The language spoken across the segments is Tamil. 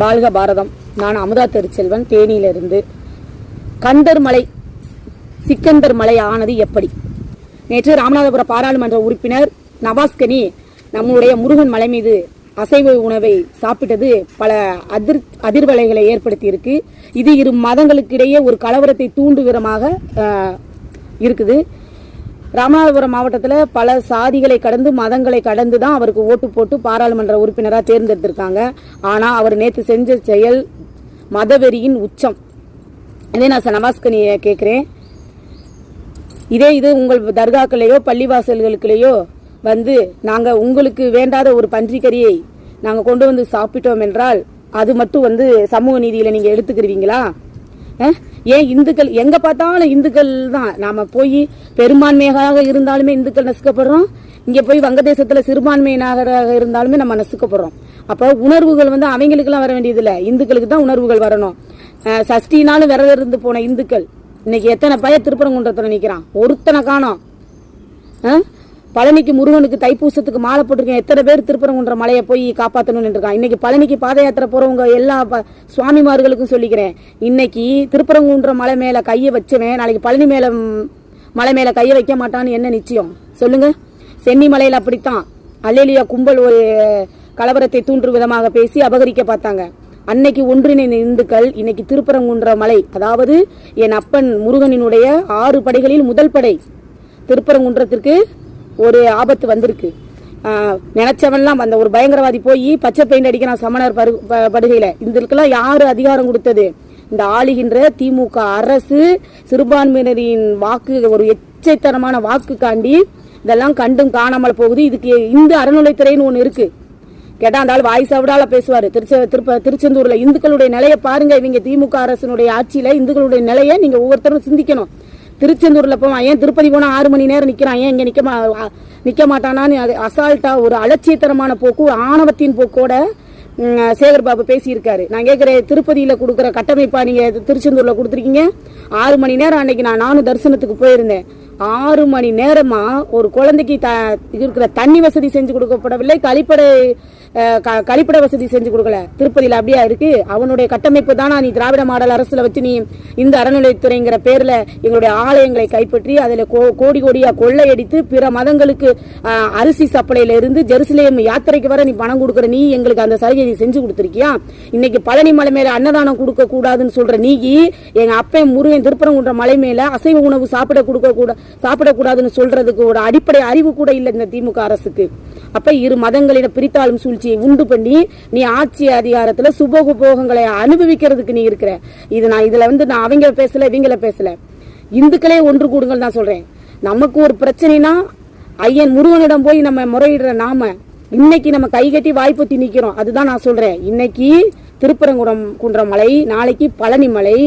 வாழ்க பாரதம் நான் அமுதா திருச்செல்வன் தேனியிலிருந்து. கந்தர் மலை சிக்கந்தர் மலை ஆனது எப்படி? நேற்று ராமநாதபுரம் பாராளுமன்ற உறுப்பினர் நவாஸ்கனி நம்முடைய முருகன் மலை மீது அசைவ உணவை சாப்பிட்டது பல அதிர் அதிர்வலைகளை ஏற்படுத்தியிருக்கு. இது இரு மதங்களுக்கிடையே ஒரு கலவரத்தை தூண்டும் விதமாக இருக்குது. ராமநாதபுரம் மாவட்டத்தில் பல சாதிகளை கடந்து மதங்களை கடந்து தான் அவருக்கு ஓட்டு போட்டு பாராளுமன்ற உறுப்பினராக தேர்ந்தெடுத்திருக்காங்க. ஆனால் அவர் நேற்று செஞ்ச செயல் மதவெறியின் உச்சம். இதே நான் நவாஸ்கனியை கேட்குறேன் இதே இது உங்கள் தர்காக்களையோ பள்ளிவாசல்களுக்குள்ளேயோ வந்து நாங்கள் உங்களுக்கு வேண்டாத ஒரு பன்றிக்கறியை நாங்கள் கொண்டு வந்து சாப்பிட்டோம் என்றால் அது மட்டும் வந்து சமூக நீதியில் நீங்கள் எடுத்துக்கிறீங்களா ஆ? ஏன் இந்துக்கள் எங்க பார்த்தாலும் இந்துக்கள் தான். நாம போய் பெரும்பான்மையாக இருந்தாலுமே இந்துக்கள் நசுக்கப்படுறோம். இங்க போய் வங்கதேசத்துல சிறுபான்மையினராக இருந்தாலுமே நம்ம நசுக்கப்படுறோம். அப்ப உணர்வுகள் வந்து அவங்களுக்குலாம் வர வேண்டியதில்லை. இந்துக்களுக்கு தான் உணர்வுகள் வரணும். சஷ்டினாலும் விரதம் இருந்து போன இந்துக்கள். இன்னைக்கு எத்தனை பய திருப்பரங்குன்றத்துல நிற்கிறான் ஒருத்தனை காணோம். அஹ்? பழனிக்கு முருகனுக்கு தைப்பூசத்துக்கு மாலை போட்டிருக்கேன். எத்தனை பேர் திருப்பரங்குன்ற மலையை போய் காப்பாற்றணும்னு இருக்கான் இன்னைக்கு பழனிக்கு பாத யாத்திரை போறவங்க எல்லா ப- சுவாமிமார்களுக்கும் சொல்லிக்கிறேன். இன்னைக்கு திருப்பரங்குன்ற மலை மேல கையை வச்சவன் நாளைக்கு பழனி மேல மலை மேல கையை வைக்க மாட்டான்னு என்ன நிச்சயம்? சொல்லுங்க. சென்னி மலையில அப்படித்தான். அல்லேலியா கும்பல் ஒரு கலவரத்தை தூண்டும் விதமாக பேசி அபகரிக்க பார்த்தாங்க. அன்னைக்கு ஒன்றிணைந்த இந்துக்கள் இன்னைக்கு திருப்பரங்குன்ற மலை அதாவது என் அப்பன் முருகனினுடைய ஆறு படைகளில் முதல் படை திருப்பரங்குன்றத்திற்கு ஒரு ஆபத்து வந்திருக்கு. நினைச்சவன்லாம் அந்த ஒரு பயங்கரவாதி போய் பச்சை பெயிண்ட் அடிக்கிறான் சமணர் பரு- ப- படுகையில. இதுக்கெல்லாம் யார் அதிகாரம் கொடுத்தது? இந்த ஆளுகின்ற திமுக அரசு சிறுபான்மையினரின் வாக்கு ஒரு எச்சைத்தனமான வாக்குக்காண்டி இதெல்லாம் கண்டும் காணாமல் போகுது. இதுக்கு இந்த அறநிலைத்துறைன்னு ஒன்று இருக்கு. கேட்டா அந்த ஆள் வாய் சவடால பேசுவாரு. திருச்ச திருப்ப திருச்செந்தூரில் இந்துக்களுடைய நிலையை பாருங்க. இவங்க திமுக அரசினுடைய ஆட்சியில் இந்துக்களுடைய நிலையை நீங்கள் ஒவ்வொருத்தரும் சிந்திக்கணும். திருச்செந்தூரில் போவான். ஏன் திருப்பதி போனால் ஆறு மணி நேரம் நிற்கிறான் ஏன் இங்கே நிற்க மா- நிற்க மாட்டானான்னு அது அசால்ட்டாக ஒரு அலட்சியத்தனமான போக்கு ஆணவத்தின் போக்கோட சேகர் பாபு பேசியிருக்காரு. நான் கேட்குறேன் திருப்பதியில் கொடுக்குற கட்டமைப்பா நீங்க திருச்செந்தூரில் கொடுத்துருக்கீங்க. ஆறு மணி நேரம் அன்னைக்கு நான் நானும் தரிசனத்துக்கு போயிருந்தேன். ஆறு மணி நேரமாக ஒரு குழந்தைக்கு த இருக்கிற தண்ணி வசதி செஞ்சு கொடுக்கப்படவில்லை. கழிப்படை கழிப்பிட வசதி செஞ்சு கொடுக்கல. திருப்பதியில் அப்படியா இருக்கு? அவனுடைய கட்டமைப்பு தானா நீ திராவிட மாடல் அரசுல வச்சு நீ இந்த அறநிலைத்துறைங்கிற பேர்ல எங்களுடைய ஆலயங்களை கைப்பற்றி அதில் கோ- கோடி கோடியா கொள்ளையடித்து பிற மதங்களுக்கு அரிசி சப்ளையில இருந்து ஜெருசலேம் யாத்திரைக்கு வர நீ பணம் கொடுக்குற நீ எங்களுக்கு அந்த சலுகை நீ செஞ்சு கொடுத்துருக்கியா? இன்னைக்கு பழனி மலை மேல அன்னதானம் கொடுக்க கூடாதுன்னு சொல்ற நீ எங்க அப்பன் முருகன் திருப்பரங்குன்ற மலை மேல அசைவ உணவு சாப்பிட கொடுக்க கூட சாப்பிடக்கூடாதுன்னு சொல்றதுக்கு ஒரு அடிப்படை அறிவு கூட இல்லை இந்த திமுக அரசுக்கு. அப்ப இரு மதங்களிட பிரித்தாளும் சூழ்ச்சியை உண்டு பண்ணி நீ ஆட்சி அதிகாரத்துல சுபோக போகங்களை அனுபவிக்கிறதுக்கு நீ இருக்கிற. இது நான் இதுல வந்து நான் அவங்க பேசல இவங்கள பேசல. இந்துக்களே ஒன்று கூடுங்கள் தான் சொல்றேன். நமக்கு ஒரு பிரச்சனைனா ஐயன் முருகனிடம் போய் நம்ம முறையிடுற நாம இன்னைக்கு நம்ம கைகட்டி கட்டி வாய்ப்பத்தி நிக்கிறோம். அதுதான் நான் சொல்றேன். இன்னைக்கு திருப்பரங்குடம் குன்றமலை நாளைக்கு பழனிமலை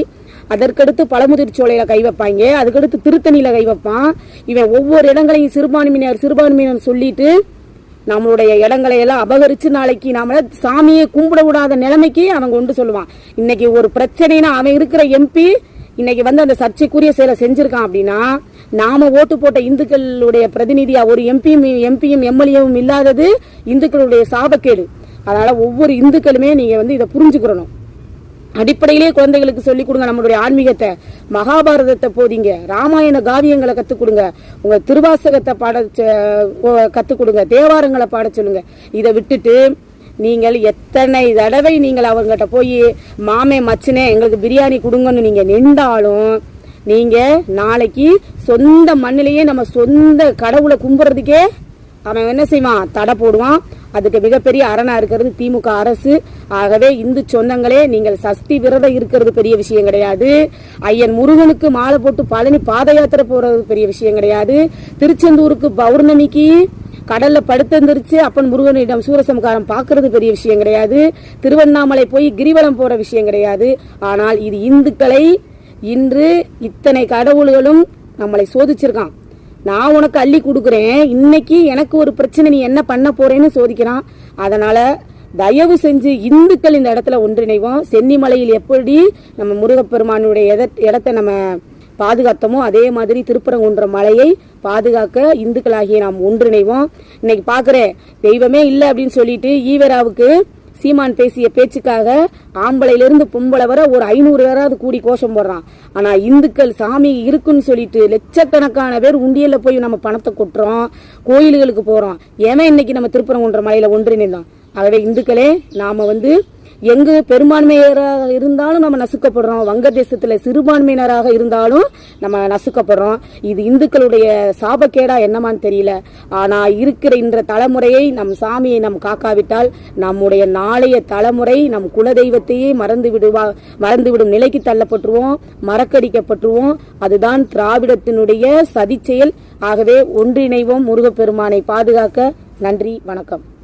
அதற்கடுத்து பழமுதிர் சோலையில கை வைப்பாங்க. அதுக்கடுத்து திருத்தணியில கை வைப்பான். இவன் ஒவ்வொரு இடங்களையும் சிறுபான்மையினர் சிறுபான்மையினர் சொல்லிட்டு நம்மளுடைய இடங்களை எல்லாம் அபகரிச்சு நாளைக்கு நாமள சாமியை கும்பிட விடாத நிலைமைக்கு அவன் கொண்டு சொல்லுவான். இன்னைக்கு ஒரு பிரச்சனைனா அவன் இருக்கிற எம்பி இன்னைக்கு வந்து அந்த சர்ச்சைக்குரிய செயலை செஞ்சிருக்கான் அப்படின்னா நாம ஓட்டு போட்ட இந்துக்களுடைய பிரதிநிதியா ஒரு எம்பியும் எம்பியும் எம்எல்ஏவும் இல்லாதது இந்துக்களுடைய சாபக்கேடு. அதனால ஒவ்வொரு இந்துக்களுமே நீங்க வந்து இதை புரிஞ்சுக்கிறணும். அடிப்படையிலே குழந்தைகளுக்கு சொல்லிக் கொடுங்க நம்மளுடைய ஆன்மீகத்தை மகாபாரதத்தை போதிங்க ராமாயண காவியங்களை கற்றுக் கொடுங்க உங்க திருவாசகத்தை பாட கற்றுக் கொடுங்க தேவாரங்களை பாட சொல்லுங்க. இதை விட்டுட்டு நீங்கள் எத்தனை தடவை நீங்கள் அவங்ககிட்ட போய் மாமே மச்சினே எங்களுக்கு பிரியாணி கொடுங்கன்னு நீங்க நின்றாலும் நீங்க நாளைக்கு சொந்த மண்ணிலேயே நம்ம சொந்த கடவுளை கும்புறதுக்கே அவன் என்ன செய்வான்? தடை போடுவான். அதுக்கு மிகப்பெரிய அரணா இருக்கிறது திமுக அரசு. ஆகவே இந்து சொந்தங்களே நீங்கள் சஷ்டி விரதம் இருக்கிறது பெரிய விஷயம் கிடையாது. ஐயன் முருகனுக்கு மாலை போட்டு பழனி பாத யாத்திரை போறது பெரிய விஷயம் கிடையாது. திருச்செந்தூருக்கு பௌர்ணமிக்கு கடல்ல படுத்தெந்திரிச்சு அப்பன் முருகனிடம் சூரசம்காரம் பார்க்கிறது பெரிய விஷயம் கிடையாது. திருவண்ணாமலை போய் கிரிவலம் போற விஷயம் கிடையாது. ஆனால் இது இந்துக்களை இன்று இத்தனை கடவுள்களும் நம்மளை சோதிச்சிருக்கான். நான் உனக்கு அள்ளி கொடுக்குறேன். இன்னைக்கு எனக்கு ஒரு பிரச்சனை நீ என்ன பண்ண போறேன்னு சோதிக்கிறான். அதனால தயவு செஞ்சு இந்துக்கள் இந்த இடத்துல ஒன்றிணைவோம். சென்னிமலையில் எப்படி நம்ம முருகப்பெருமானுடைய எத- இடத்தை நம்ம பாதுகாத்தோமோ அதே மாதிரி திருப்பரங்குன்ற மலையை பாதுகாக்க இந்துக்களாகிய நாம் ஒன்றிணைவோம். இன்னைக்கு பார்க்குறேன் தெய்வமே இல்லை அப்படின்னு சொல்லிட்டு ஈவராவுக்கு சீமான் பேசிய பேச்சுக்காக ஆம்பளையிலிருந்து பொம்பளை வர ஒரு ஐநூறு பேராவது கூடி கோஷம் போடுறான். ஆனா இந்துக்கள் சாமி இருக்குன்னு சொல்லிட்டு லட்சக்கணக்கான பேர் உண்டியல்ல போய் நம்ம பணத்தை கொட்டுறோம் கோயில்களுக்கு போறோம். ஏன் இன்னைக்கு நம்ம திருப்பரங்குன்ற மலையில ஒன்றிணைந்தோம். ஆகவே இந்துக்களே நாம வந்து எங்கு பெரும்பான்மையராக இருந்தாலும் நம்ம நசுக்கப்படுறோம். வங்கதேசத்துல சிறுபான்மையினராக இருந்தாலும் நம்ம நசுக்கப்படுறோம். இது இந்துக்களுடைய சாபக்கேடா என்னமான்னு தெரியல. ஆனால் இருக்கிற இந்த தலைமுறையை நம் சாமியை நம் காக்காவிட்டால் நம்முடைய நாளைய தலைமுறை நம் குலதெய்வத்தையே மறந்து விடுவா மறந்துவிடும் நிலைக்கு தள்ளப்பட்டுருவோம் மறக்கடிக்கப்பட்டுருவோம். அதுதான் திராவிடத்தினுடைய சதிச்செயல். ஆகவே ஒன்றிணைவோம் முருகப்பெருமானை பாதுகாக்க. நன்றி வணக்கம்.